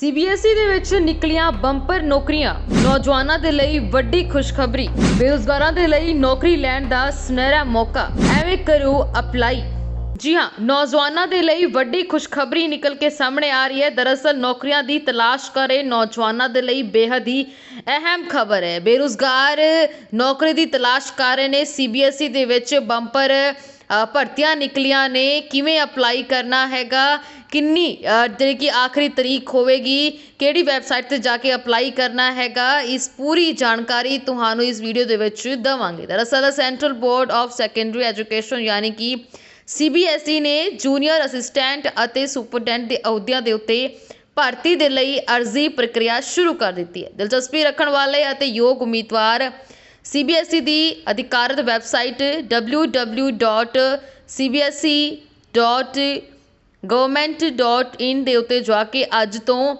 CBSE ਦੇ ਵਿੱਚ ਨਿਕਲੀਆਂ ਬੰਪਰ ਨੌਕਰੀਆਂ। ਨੌਜਵਾਨਾਂ ਦੇ ਲਈ ਵੱਡੀ ਖੁਸ਼ਖਬਰੀ। ਬੇਰੁਜ਼ਗਾਰਾਂ ਦੇ ਲਈ ਨੌਕਰੀ ਲੈਣ ਦਾ ਸੁਨਹਿਰਾ ਮੌਕਾ। ਐਵੇਂ ਕਰੋ ਅਪਲਾਈ। ਜੀ ਹਾਂ, ਨੌਜਵਾਨਾਂ ਦੇ ਲਈ ਵੱਡੀ ਖੁਸ਼ਖਬਰੀ ਨਿਕਲ ਕੇ ਸਾਹਮਣੇ ਆ ਰਹੀ ਹੈ। ਦਰਅਸਲ ਨੌਕਰੀਆਂ ਦੀ ਤਲਾਸ਼ ਕਰੇ ਨੌਜਵਾਨਾਂ ਦੇ ਲਈ ਬੇहद ਹੀ ਅਹਿਮ ਖਬਰ ਹੈ। ਬੇਰੁਜ਼ਗਾਰ ਨੌਕਰੀ ਦੀ ਤਲਾਸ਼ ਕਰ ਰਹੇ ਨੇ ਸੀਬੀਐਸਈ ਦੇ ਵਿੱਚ ਬੰਪਰ ਭਰਤੀਆਂ ਨਿਕਲੀਆਂ ਨੇ, ਕਿਵੇਂ ਅਪਲਾਈ ਕਰਨਾ ਹੈਗਾ, ਕਿੰਨੀ ਜਿਹੜੀ ਕਿ ਆਖਰੀ ਤਰੀਕ ਹੋਵੇਗੀ, ਕਿਹੜੀ ਵੈਬਸਾਈਟ ਤੇ ਜਾ ਕੇ ਅਪਲਾਈ ਕਰਨਾ ਹੈਗਾ, ਇਸ ਪੂਰੀ ਜਾਣਕਾਰੀ ਤੁਹਾਨੂੰ ਇਸ ਵੀਡੀਓ ਦੇ ਵਿੱਚ ਦਵਾਂਗੇ। ਦਰਅਸਲ Central Board of Secondary Education ਯਾਨੀ ਕਿ ਸੀਬੀਐਸਈ ਨੇ ਜੂਨੀਅਰ ਅਸਿਸਟੈਂਟ ਅਤੇ ਸੁਪਰਡੈਂਟ ਦੇ ਅਹੁਦਿਆਂ ਦੇ ਉੱਤੇ ਭਰਤੀ ਦੇ ਲਈ ਅਰਜ਼ੀ ਪ੍ਰਕਿਰਿਆ ਸ਼ੁਰੂ ਕਰ ਦਿੱਤੀ ਹੈ। ਦਿਲਚਸਪੀ ਰੱਖਣ ਵਾਲੇ ਅਤੇ ਯੋਗ ਉਮੀਦਵਾਰ ਸੀਬੀਐਸਈ ਦੀ ਅਧਿਕਾਰਤ ਵੈਬਸਾਈਟ www.cbse.government.in ਦੇ ਉੱਤੇ ਜਾ ਕੇ ਅੱਜ ਤੋਂ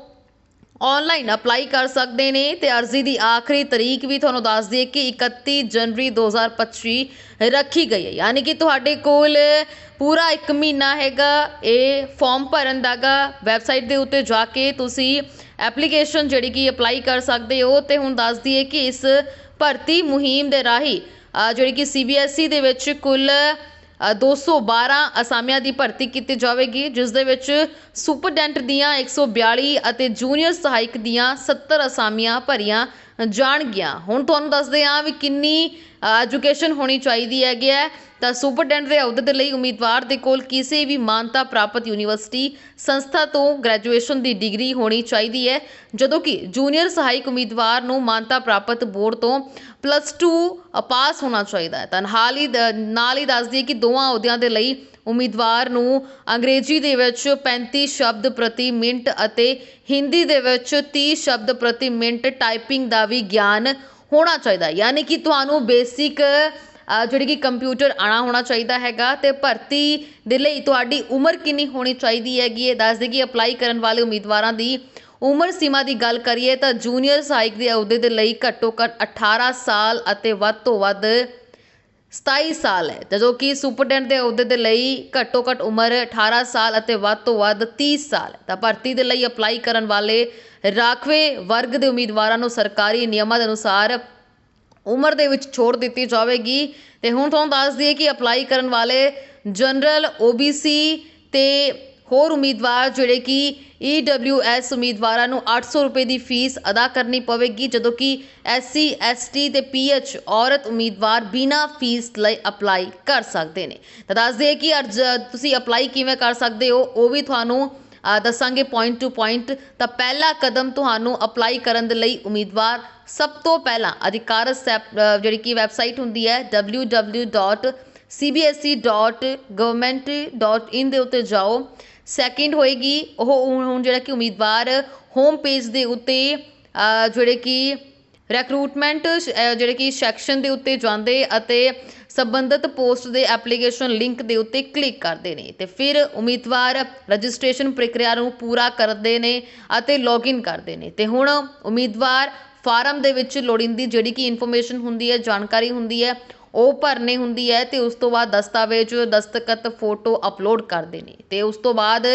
ਆਨਲਾਈਨ ਅਪਲਾਈ ਕਰ ਸਕਦੇ ਨੇ ਤੇ ਅਰਜ਼ੀ ਦੀ ਆਖਰੀ ਤਰੀਕ ਵੀ ਤੁਹਾਨੂੰ ਦੱਸ ਦਈਏ ਕਿ 31 ਜਨਵਰੀ 2025 ਰੱਖੀ ਗਈ ਹੈ। ਯਾਨੀ ਕਿ ਤੁਹਾਡੇ ਕੋਲ ਪੂਰਾ 1 ਮਹੀਨਾ ਹੈਗਾ, ਇਹ ਫਾਰਮ ਭਰਨ ਦਾਗਾ ਵੈਬਸਾਈਟ ਦੇ ਉੱਤੇ ਜਾ ਕੇ ਤੁਸੀਂ ਐਪਲੀਕੇਸ਼ਨ ਜਿਹੜੀ ਕਿ ਅਪਲਾਈ ਕਰ ਸਕਦੇ ਹੋ। ਤੇ ਹੁਣ ਦੱਸ ਦਈਏ ਕਿ ਇਸ ਭਰਤੀ ਮੁਹਿੰਮ ਦੇ ਰਾਹੀਂ ਜਿਹੜੀ ਕਿ ਸੀਬੀਐਸਈ ਦੇ ਵਿੱਚ ਕੁੱਲ ਅ, 212 ਅਸਾਮੀਆਂ ਦੀ ਭਰਤੀ ਕੀਤੀ ਜਾਵੇਗੀ ਜਿਸ ਦੇ ਵਿੱਚ ਸੁਪਰਡੈਂਟ ਦੀਆਂ 142 ਅਤੇ ਜੂਨੀਅਰ ਸਹਾਇਕ ਦੀਆਂ 70 ਅਸਾਮੀਆਂ ਭਰੀਆਂ ਜਾਣਗੀਆਂ ਹੁਣ ਤੁਹਾਨੂੰ ਦੱਸਦੇ ਹਾਂ ਵੀ ਕਿੰਨੀ ਐਜੂਕੇਸ਼ਨ ਹੋਣੀ ਚਾਹੀਦੀ ਹੈਗੀ ਹੈ। ਤਾਂ ਸੁਪਰਡੈਂਟ ਦੇ ਅਹੁਦੇ ਦੇ ਲਈ ਉਮੀਦਵਾਰ ਦੇ ਕੋਲ ਕਿਸੇ ਵੀ ਮਾਨਤਾ ਪ੍ਰਾਪਤ ਯੂਨੀਵਰਸਿਟੀ ਸੰਸਥਾ ਤੋਂ ਗ੍ਰੈਜੂਏਸ਼ਨ ਦੀ ਡਿਗਰੀ ਹੋਣੀ ਚਾਹੀਦੀ ਹੈ। ਜਦੋਂ ਕਿ ਜੂਨੀਅਰ ਸਹਾਇਕ ਉਮੀਦਵਾਰ ਨੂੰ ਮਾਨਤਾ ਪ੍ਰਾਪਤ ਬੋਰਡ ਤੋਂ ਪਲੱਸ 2 ਪਾਸ ਹੋਣਾ ਚਾਹੀਦਾ ਹੈ। ਤਾਂ ਹਾਲ ਹੀ ਦ- ਨਾਲ ਹੀ ਦੱਸਦੀ ਦਈਏ ਕਿ ਦੋਵਾਂ ਅਹੁਦਿਆਂ ਦੇ ਲਈ ਉਮੀਦਵਾਰ ਨੂੰ ਅੰਗਰੇਜ਼ੀ ਦੇ ਵਿੱਚ 35 ਸ਼ਬਦ ਪ੍ਰਤੀ ਮਿੰਟ ਅਤੇ ਹਿੰਦੀ ਦੇ ਵਿੱਚ 30 ਸ਼ਬਦ ਪ੍ਰਤੀ ਮਿੰਟ ਟਾਈਪਿੰਗ ਦਾ ਵੀ ਗਿਆਨ ਹੋਣਾ ਚਾਹੀਦਾ ਯਾਨੀ ਕਿ ਤੁਹਾਨੂੰ ਬੇਸਿਕ ਜਿਹੜੀ ਕਿ ਕੰਪਿਊਟਰ ਆਣਾ ਹੋਣਾ ਚਾਹੀਦਾ ਹੈਗਾ ਤੇ ਭਰਤੀ ਦੇ ਲਈ ਤੁਹਾਡੀ ਉਮਰ ਕਿੰਨੀ ਹੋਣੀ ਚਾਹੀਦੀ ਹੈਗੀ ਇਹ ਦੱਸ ਦੇ ਕਿ ਅਪਲਾਈ ਕਰਨ ਵਾਲੇ ਉਮੀਦਵਾਰਾਂ ਦੀ ਉਮਰ ਸੀਮਾ ਦੀ ਗੱਲ ਕਰੀਏ ਤਾਂ ਜੂਨੀਅਰ ਸਹਾਇਕ ਦੇ ਅਹੁਦੇ ਦੇ ਲਈ ਘੱਟੋ ਘੱਟ 18 ਸਾਲ ਅਤੇ ਵੱਧ ਤੋਂ ਵੱਧ 27 ਸਾਲ ਹੈ। ਜਦੋਂ ਕਿ ਸੁਪਰਡੈਂਟ ਦੇ ਅਹੁਦੇ ਦੇ ਲਈ ਘੱਟੋ ਘੱਟ ਉਮਰ 18 ਸਾਲ ਅਤੇ ਵੱਧ ਤੋਂ ਵੱਧ ਤੀਹ ਸਾਲ ਤਾਂ ਭਰਤੀ ਦੇ ਲਈ ਅਪਲਾਈ ਕਰਨ ਵਾਲੇ ਰਾਖਵੇਂ ਵਰਗ ਦੇ ਉਮੀਦਵਾਰਾਂ ਨੂੰ ਸਰਕਾਰੀ ਨਿਯਮਾਂ ਦੇ ਅਨੁਸਾਰ ਉਮਰ ਦੇ ਵਿੱਚ ਛੋੜ ਦਿੱਤੀ ਜਾਵੇਗੀ। ਤੇ ਹੁਣ ਤੁਹਾਨੂੰ ਦੱਸ ਦਈਏ ਕਿ ਅਪਲਾਈ ਕਰਨ ਵਾਲੇ ਜਨਰਲ OBC ਤੇ ਹੋਰ ਉਮੀਦਵਾਰ ਜਿਹੜੇ ਕਿ EWS ਉਮੀਦਵਾਰਾਂ ਨੂੰ 800 ਰੁਪਏ ਦੀ ਫੀਸ ਅਦਾ ਕਰਨੀ ਪਵੇਗੀ, ਜਦੋਂ ਕਿ SC ST ਤੇ PH ਔਰਤ ਉਮੀਦਵਾਰ ਬਿਨਾਂ ਫੀਸ ਲਈ ਅਪਲਾਈ ਕਰ ਸਕਦੇ ਨੇ। ਤਾਂ ਦੱਸ ਦਈਏ ਕਿ ਅਰਜ਼, ਤੁਸੀਂ ਅਪਲਾਈ ਕਿਵੇਂ ਕਰ ਸਕਦੇ ਹੋ, ਉਹ ਵੀ ਤੁਹਾਨੂੰ ਦੱਸਾਂਗੇ ਪੁਆਇੰਟ ਟੂ ਪੁਆਇੰਟ ਤਾਂ ਪਹਿਲਾ ਕਦਮ ਤੁਹਾਨੂੰ ਅਪਲਾਈ ਕਰਨ ਦੇ ਲਈ ਉਮੀਦਵਾਰ ਸਭ ਤੋਂ ਪਹਿਲਾਂ ਅਧਿਕਾਰਤ ਸੈਪ- ਜਿਹੜੀ ਕਿ ਵੈਬਸਾਈਟ ਹੁੰਦੀ ਹੈ www.cbse.government.in ਦੇ ਉੱਤੇ ਜਾਓ। ਸੈਕਿੰਡ ਹੋਏਗੀ, ਉਹ ਹੁਣ ਜਿਹੜਾ ਕਿ ਉਮੀਦਵਾਰ ਹੋਮ ਪੇਜ ਦੇ ਉੱਤੇ ਜਿਹੜੇ ਕਿ ਰਿਕਰੂਟਮੈਂਟ ਜਿਹੜੇ ਕਿ ਸੈਕਸ਼ਨ ਦੇ ਉੱਤੇ ਜਾਂਦੇ ਅਤੇ ਸੰਬੰਧਿਤ ਪੋਸਟ ਦੇ ਐਪਲੀਕੇਸ਼ਨ ਲਿੰਕ ਦੇ ਉੱਤੇ ਕਲਿੱਕ ਕਰਦੇ ਨੇ। ਤੇ ਫਿਰ ਉਮੀਦਵਾਰ ਰਜਿਸਟ੍ਰੇਸ਼ਨ ਪ੍ਰਕਿਰਿਆ ਨੂੰ ਪੂਰਾ ਕਰਦੇ ਨੇ ਅਤੇ ਲੌਗਇਨ ਕਰਦੇ ਨੇ। ਤੇ ਹੁਣ ਉਮੀਦਵਾਰ ਫਾਰਮ ਦੇ ਵਿੱਚ ਲੋੜੀਂਦੀ ਜਿਹੜੀ ਕਿ ਇਨਫੋਰਮੇਸ਼ਨ ਹੁੰਦੀ ਹੈ, ਜਾਣਕਾਰੀ ਹੁੰਦੀ ਹੈ ਉਹ ਭਰਨੇ ਹੁੰਦੀ ਹੈ ਅਤੇ ਉਸ ਤੋਂ ਬਾਅਦ ਦਸਤਾਵੇਜ਼, ਦਸਤਖਤ, ਫੋਟੋ ਅਪਲੋਡ ਕਰਦੇ ਨੇ। ਅਤੇ ਉਸ ਤੋਂ ਬਾਅਦ,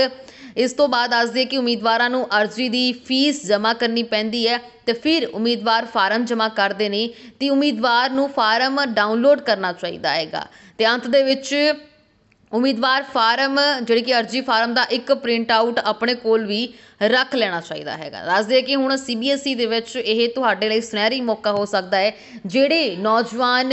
ਇਸ ਤੋਂ ਬਾਅਦ ਦੱਸ ਦਈਏ ਕਿ ਉਮੀਦਵਾਰਾਂ ਨੂੰ ਅਰਜ਼ੀ ਦੀ ਫੀਸ ਜਮ੍ਹਾਂ ਕਰਨੀ ਪੈਂਦੀ ਹੈ ਅਤੇ ਫਿਰ ਉਮੀਦਵਾਰ ਫਾਰਮ ਜਮ੍ਹਾਂ ਕਰਦੇ ਨੇ ਅਤੇ ਉਮੀਦਵਾਰ ਨੂੰ ਫਾਰਮ ਡਾਊਨਲੋਡ ਕਰਨਾ ਚਾਹੀਦਾ ਹੈਗਾ। ਅਤੇ ਅੰਤ ਦੇ ਵਿੱਚ ਉਮੀਦਵਾਰ ਫਾਰਮ, ਜਿਹੜੀ ਕਿ ਅਰਜੀ ਫਾਰਮ ਦਾ ਇੱਕ ਪ੍ਰਿੰਟ ਆਊਟ ਆਪਣੇ ਕੋਲ ਵੀ ਰੱਖ ਲੈਣਾ ਚਾਹੀਦਾ ਹੈਗਾ। ਦੱਸ ਦਈਏ ਕਿ ਹੁਣ ਸੀਬੀਐਸਈ ਦੇ ਵਿੱਚ ਇਹ ਤੁਹਾਡੇ ਲਈ ਸੁਨਹਿਰੀ ਮੌਕਾ ਹੋ ਸਕਦਾ ਹੈ, ਜਿਹੜੇ ਨੌਜਵਾਨ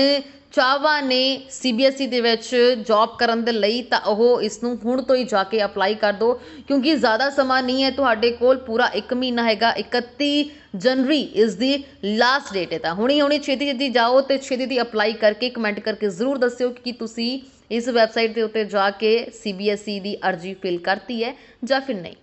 ਚਾਹਵਾਨ ਨੇ ਸੀਬੀਐਸਈ ਦੇ ਵਿੱਚ ਜੌਬ ਕਰਨ ਦੇ ਲਈ ਤਾਂ ਉਹ ਇਸ ਨੂੰ ਹੁਣ ਤੋਂ ਹੀ ਜਾ ਕੇ ਅਪਲਾਈ ਕਰ ਦਿਓ ਕਿਉਂਕਿ ਜ਼ਿਆਦਾ ਸਮਾਂ ਨਹੀਂ ਹੈ ਤੁਹਾਡੇ ਕੋਲ, ਪੂਰਾ 1 ਮਹੀਨਾ ਹੈਗਾ 31 ਜਨਵਰੀ ਇਸ ਦੀ ਲਾਸਟ ਡੇਟ ਹੈ ਤਾਂ। ਹੁਣੀ ਹੁਣੀ ਛੇਤੀ ਛੇਤੀ ਜਾਓ ਤੇ ਛੇਤੀ ਦੀ ਅਪਲਾਈ ਕਰਕੇ ਕਮੈਂਟ ਕਰਕੇ ਜ਼ਰੂਰ ਦੱਸਿਓ ਕਿ ਤੁਸੀਂ ਇਸ ਵੈਬਸਾਈਟ ਦੇ ਉੱਤੇ ਜਾ ਕੇ ਸੀਬੀਐਸਈ ਦੀ ਅਰਜੀ ਫਿਲ ਕਰਤੀ ਹੈ ਜਾਂ ਫਿਰ ਨਹੀਂ।